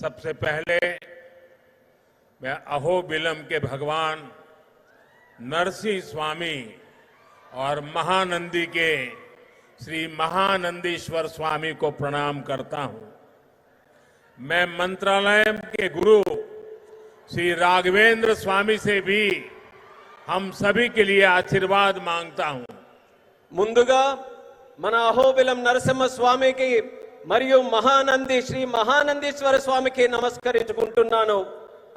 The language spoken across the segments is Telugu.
सबसे पहले मैं अहोबिलम के भगवान नरसिंह स्वामी और महानंदी के श्री महानंदीश्वर स्वामी को प्रणाम करता हूं मैं मंत्रालय के गुरु श्री राघवेंद्र स्वामी से भी हम सभी के लिए आशीर्वाद मांगता हूं ముందుగా अहोबिलम అహోబిలం स्वामी की మరియు మహానంది శ్రీ మహానందిஸ்வர స్వామికి నమస్కరిస్తున్నాను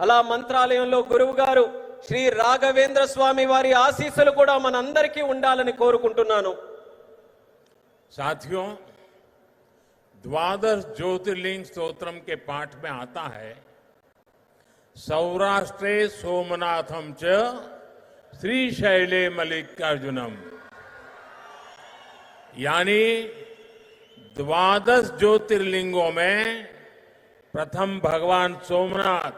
అలా మంత్రాలయంలో గురువుగారు శ్రీ రాగవేంద్ర స్వామి వారి ఆశీస్సులు కూడా మనందరికీ ఉండాలని కోరుకుంటున్నాను సాథియో ద్వాదర్ జ్యోతిలింగ స్తోత్రం కే పాఠ్ మే aata hai సౌరాష్ట్రే సోమనాథం చ శ్రీ శైలే మలికార్జునం అంటే द्वादश ज्योतिर्लिंगों में प्रथम भगवान सोमनाथ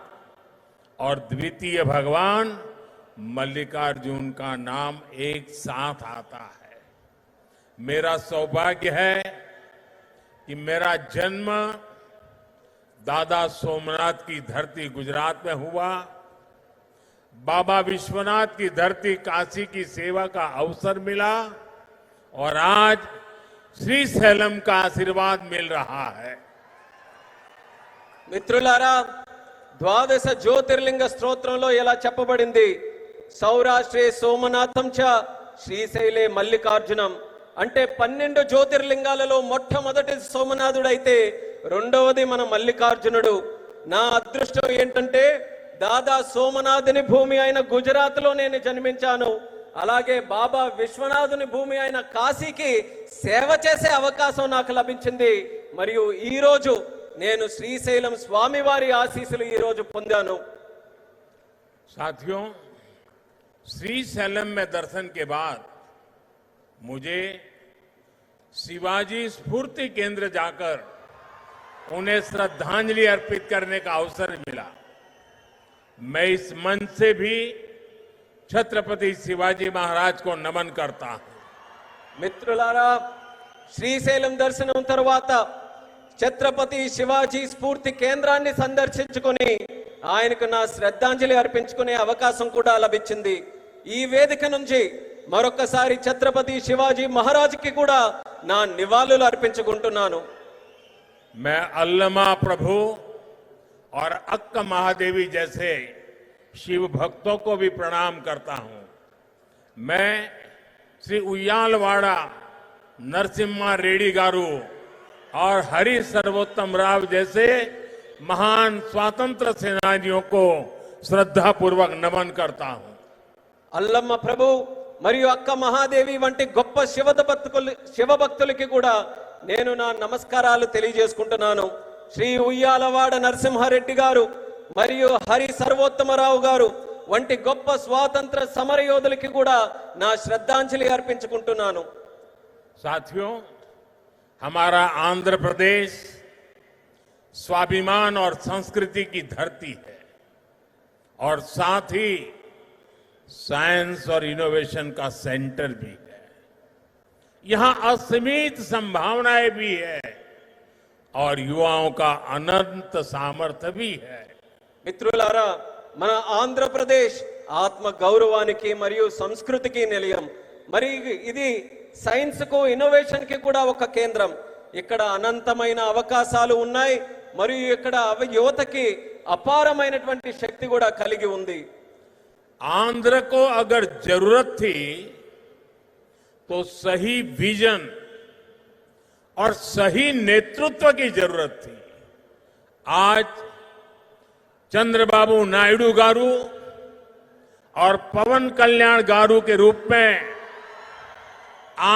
और द्वितीय भगवान मल्लिकार्जुन का नाम एक साथ आता है मेरा सौभाग्य है कि मेरा जन्म दादा सोमनाथ की धरती गुजरात में हुआ बाबा विश्वनाथ की धरती काशी की सेवा का अवसर मिला और आज శ్రీ శైలం का ఆశీర్వాద మిల్ రహా హై మిత్రులారా ద్వాదశ జ్యోతిర్లింగ స్తోత్రంలో ఇలా చెప్పబడింది సౌరాష్ట్రే సోమనాథం చ శ్రీశైలే మల్లికార్జునం అంటే పన్నెండు జ్యోతిర్లింగాలలో మొట్టమొదటి సోమనాథుడైతే రెండవది మన మల్లికార్జునుడు నా అదృష్టం ఏంటంటే దాదా సోమనాథుని భూమి అయిన గుజరాత్లో నేను జన్మించాను అలాగే బాబా విశ్వనాథుని భూమి అయిన కాసికి సేవ చేసే అవకాశం నాకు లభించింది మరియు ఈ రోజు నేను శ్రీ శైలం స్వామి వారి ఆశీస్సులు ఈ రోజు పొందాను. సాథియో శ్రీ శైలం మే దర్శన్ కే బాద్ ముజే శివాజీ స్ఫూర్తి కేంద్ర జాకర్ ఓనే శ్రద్ధాंजलि అర్పిత్ కర్నే కా అవసర్ మిలా. మై ఇస్ మన్ సే భీ ఛత్రపతి శివాజీ మహారాజ్ కో నమన్ కర్తా మిత్రులారా శ్రీశైలం దర్శనం తర్వాత ఛత్రపతి శివాజీ స్ఫూర్తి కేంద్రాన్ని సందర్శించుకుని ఆయనకు నా శ్రద్ధాంజలి అర్పించుకునే అవకాశం కూడా లభించింది ఈ వేదిక నుంచి మరొకసారి ఛత్రపతి శివాజీ మహారాజ్కి కూడా నా నివాళులు అర్పించుకుంటున్నాను మే అల్లమా ప్రభు ఆర్ అక్క महादेवी जैसे शिव भक्तों को भी प्रणाम करता हूं मैं श्री उयालवाड़ा नरसिम्हा रेड्डी गारू और हरि सर्वोत्तम राव जैसे महान स्वातंत्र सेनानियों को श्रद्धा पूर्वक नमन करता हूं అల్లమ్మ ప్రభు మరియు అక్క మహాదేవి వంటి గొప్ప శివభక్తులు శివభక్తులకి కూడా నేను నా నమస్కారాలు తెలియజేసుకుంటున్నాను శ్రీ ఉయ్యాలవాడ నరసింహారెడ్డి గారు राव హరి సర్వోత్తమరావు గారు स्वातंत्र समर స్వాతంత్ర की कूड़ा ना श्रद्धांजलि అర్పించుకుంటున్నాను साथियों हमारा आंध्र प्रदेश स्वाभिमान और संस्कृति की धरती है और साथ ही साइंस और इनोवेशन का सेंटर भी है यहां असीमित संभावनाएं भी है और युवाओं का अनंत सामर्थ्य भी है మిత్రులారా మన ఆంధ్రప్రదేశ్ ఆత్మ గౌరవానికి మరియు సంస్కృతికి నిలయం మరి ఇది సైన్స్కు ఇన్నోవేషన్కి కూడా ఒక కేంద్రం ఇక్కడ అనంతమైన అవకాశాలు ఉన్నాయి మరియు ఇక్కడ యువతకి అపారమైనటువంటి శక్తి కూడా కలిగి ఉంది ఆంధ్రకో అగర్ జరూరత్ తో సహీ విజన్ సహీ सही नेतृत्व की ఆ చంద్రబాబు నాయుడు గారు और पवन कल्याण गारू के रूप में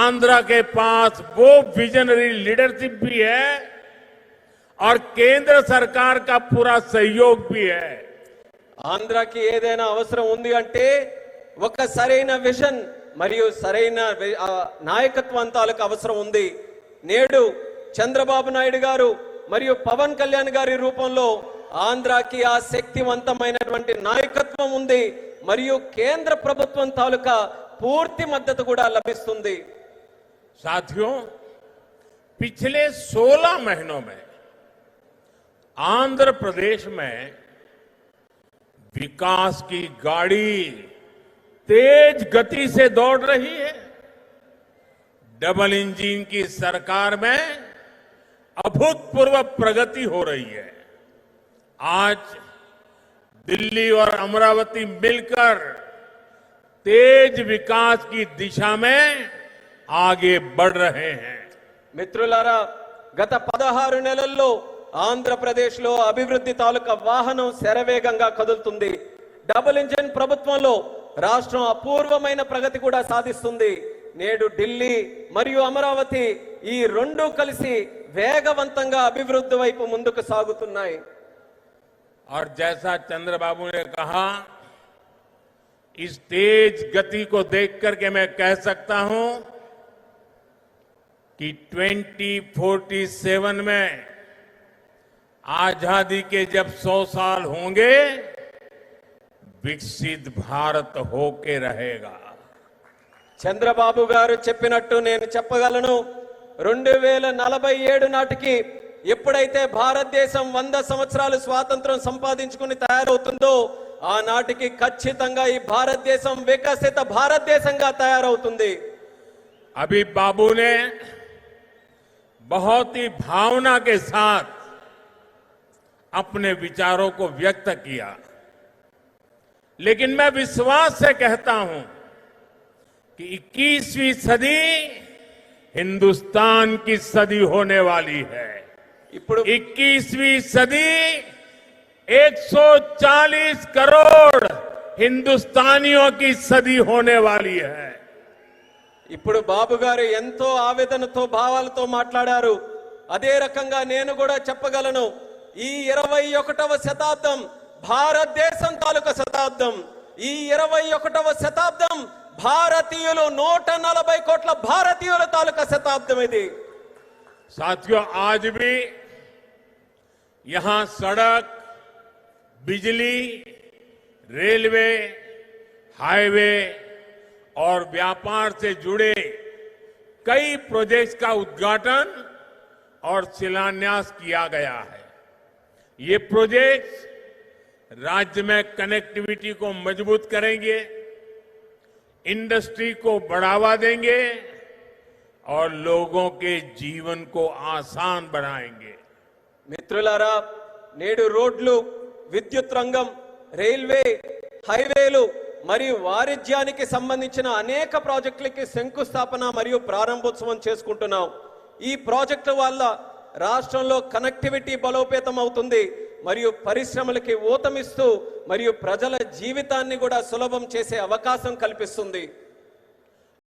आंध्र విజనరీ లీడర్షిప్ वो विजनरी लीडरशिप भी है और केंद्र सरकार ఏదైనా అవసరం ఉంది అంటే ఒక సరైన విజన్ మరియు సరైన నాయకత్వం తాలూకు అవసరం ఉంది నేడు చంద్రబాబు నాయుడు గారు మరియు పవన్ కళ్యాణ్ గారి రూపంలో आंध्र की आ शक्तिवंत नायकत्व मरियो केंद्र प्रभुत् तालुका पूर्ति मदद गुड़ा लभ साथियों पिछले सोलह महीनों में आंध्र प्रदेश में विकास की गाड़ी तेज गति से दौड़ रही है डबल इंजन की सरकार में अभूतपूर्व प्रगति हो रही है आज दिल्ली और अमरावती मिलकर तेज विकास की दिशा में आगे बढ़ रहे हैं మిత్రులారా గత పదహారు నెలల్లో ఆంధ్రప్రదేశ్లో అభివృద్ధి తాలూకా వాహనం శరవేగంగా కదులుతుంది డబుల్ ఇంజిన్ ప్రభుత్వంలో రాష్ట్రం అపూర్వమైన ప్రగతి కూడా సాధిస్తుంది నేడు ఢిల్లీ మరియు అమరావతి ఈ రెండు కలిసి వేగవంతంగా అభివృద్ధి వైపు ముందుకు సాగుతున్నాయి और जैसा चंद्रबाबू ने कहा इस तेज गति को देख करके मैं कह सकता हूं कि 2047 में आजादी के जब 100 साल होंगे विकसित भारत होके रहेगा चंद्रबाबू గారు చెప్పినట్టు నేను చెప్పగలను రెండు వేల ఎప్పుడైతే భారతదేశం 100 సంవత్సరాల స్వాతంత్రం సంపాదించుకొని తయారవుతుందో ఆ నాటికి ఖచ్చితంగా ఈ భారతదేశం ਵਿకసిత భారతదేశంగా తయారవుతుంది. అబి బాబునే बहुत ही भावना के साथ अपने विचारों को व्यक्त किया। लेकिन मैं विश्वास से कहता हूं कि 21वीं सदी हिंदुस्तान की सदी होने वाली है। ఇప్పుడు ఇక్కీస్వి సది 140 करोड़ हिंदुस्तानियों की सदी होने वाली ఇప్పుడు బాబు గారు ఎంతో ఆవేదనతో భావాలతో మాట్లాడారు అదే రకంగా నేను కూడా చెప్పగలను ఈ ఇరవై ఒకటవ శతాబ్దం భారతదేశం తాలూకా శతాబ్దం ఈ ఇరవై ఒకటవ శతాబ్దం భారతీయులు నూట నలభై కోట్ల భారతీయుల తాలూకా శతాబ్దం ఇది సాధ్యం ఆజ్ भी यहां सड़क बिजली रेलवे हाईवे और व्यापार से जुड़े कई प्रोजेक्ट्स का उद्घाटन और शिलान्यास किया गया है ये प्रोजेक्ट्स राज्य में कनेक्टिविटी को मजबूत करेंगे इंडस्ट्री को बढ़ावा देंगे और लोगों के जीवन को आसान बनाएंगे మిత్రులారా నేడు రోడ్లు విద్యుత్ రంగం రైల్వే హైవేలు మరియు వారిజ్యానికి సంబంధించిన అనేక ప్రాజెక్టులకి శంకుస్థాపన మరియు ప్రారంభోత్సవం చేసుకుంటున్నాం ఈ ప్రాజెక్టుల వల్ల రాష్ట్రంలో కనెక్టివిటీ బలోపేతం అవుతుంది మరియు పరిశ్రమలకి ఊతమిస్తూ మరియు ప్రజల జీవితాన్ని కూడా సులభం చేసే అవకాశం కల్పిస్తుంది